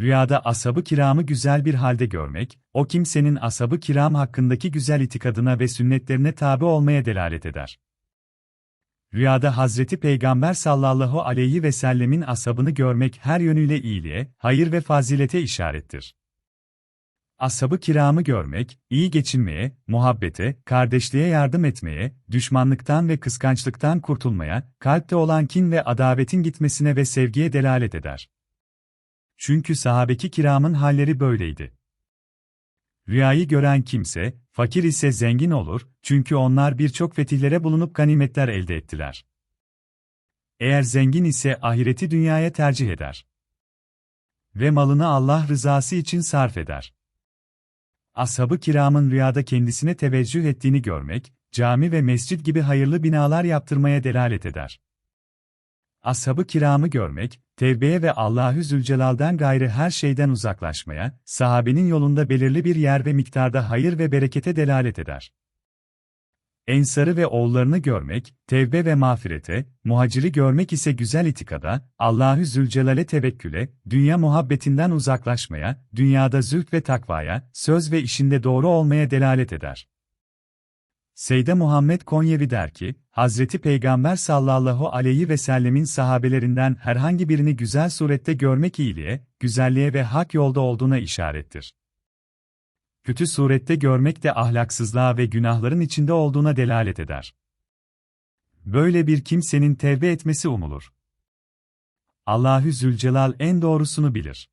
Rüyada asabı kiramı güzel bir halde görmek, o kimsenin asabı kiram hakkındaki güzel itikadına ve sünnetlerine tabi olmaya delalet eder. Rüyada Hazreti Peygamber sallallahu aleyhi ve sellemin asabını görmek her yönüyle iyiliğe, hayır ve fazilete işarettir. Asabı kiramı görmek, iyi geçinmeye, muhabbete, kardeşliğe yardım etmeye, düşmanlıktan ve kıskançlıktan kurtulmaya, kalpte olan kin ve adavetin gitmesine ve sevgiye delalet eder. Çünkü sahabeki kiramın halleri böyleydi. Rüyayı gören kimse, fakir ise zengin olur, çünkü onlar birçok fetihlere bulunup ganimetler elde ettiler. Eğer zengin ise ahireti dünyaya tercih eder. Ve malını Allah rızası için sarf eder. Ashab-ı kiramın rüyada kendisine teveccüh ettiğini görmek, cami ve mescit gibi hayırlı binalar yaptırmaya delalet eder. Ashab-ı kiramı görmek, tevbeye ve Allahü Zülcelal'den gayrı her şeyden uzaklaşmaya, sahabenin yolunda belirli bir yer ve miktarda hayır ve berekete delalet eder. Ensarı ve oğullarını görmek, tevbe ve mağfirete, muhaciri görmek ise güzel itikada, Allahü Zülcelal'e tevekküle, dünya muhabbetinden uzaklaşmaya, dünyada zühd ve takvaya, söz ve işinde doğru olmaya delalet eder. Seyde Muhammed Konyevi der ki, Hazreti Peygamber sallallahu aleyhi ve sellemin sahabelerinden herhangi birini güzel surette görmek iyiliğe, güzelliğe ve hak yolda olduğuna işarettir. Kötü surette görmek de ahlaksızlığa ve günahların içinde olduğuna delalet eder. Böyle bir kimsenin tevbe etmesi umulur. Allahü Zülcelal en doğrusunu bilir.